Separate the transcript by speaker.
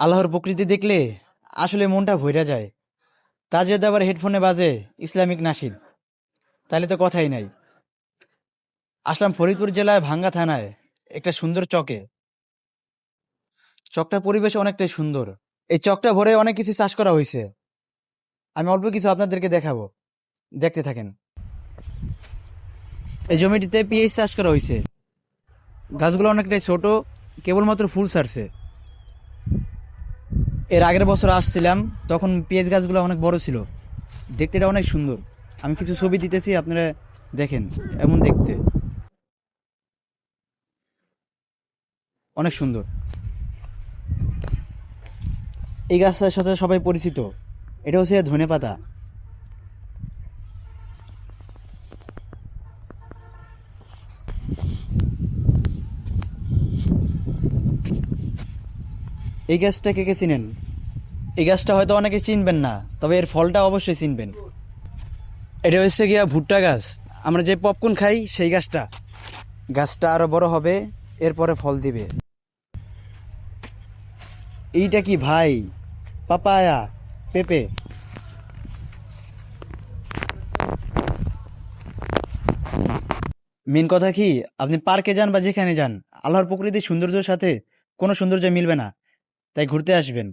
Speaker 1: আল্লাহর প্রকৃতি দেখলে আসলে মনটা ভইরা যায়। তা যদি আবার হেডফোনে বাজে, ইসলামিক নাশিদ তাহলে তো কথাই নাই। আসলাম ফরিদপুর জেলায় ভাঙ্গা থানায়, একটা সুন্দর চকে। চকটার পরিবেশ অনেকটাই সুন্দর। এই চকটা ভরে অনেক কিছু চাষ করা হয়েছে আমি অল্প কিছু আপনাদেরকে দেখাবো। দেখতে থাকেন। এই জমিটিতে পিএইচ চাষ করা হয়েছে গাছগুলো অনেকটাই ছোট, কেবলমাত্র ফুল ছাড়ছে। এর আগের বছর আসছিলাম, তখন পেঁয়াজ গাছগুলো অনেক বড় ছিল। দেখতে এটা অনেক সুন্দর। আমি কিছু ছবি দিতেছি, আপনারা দেখেন, এমন দেখতে। অনেক সুন্দর। এই গাছটার সাথে সবাই পরিচিত। এটা হচ্ছে ধনে পাতা। এই গাছটা কে কে চিনেন? এই গাছটা হয়তো অনেকে চিনবেন না, তবে এর ফলটা অবশ্যই চিনবেন। এটা হচ্ছে গিয়া ভুট্টা গাছ। আমরা যে পপকর্ন খাই, সেই গাছটা। গাছটা আরও বড় হবে, এরপরে ফল দিবে। এইটা কি ভাই? পাপায়া, পেপে। মেন কথা কি, আপনি পার্কে যান বা যেখানে যান, আল্লাহর প্রকৃতির সৌন্দর্যের সাথে কোনো সৌন্দর্য মিলবে না। তাই ঘুরতে আসবেন।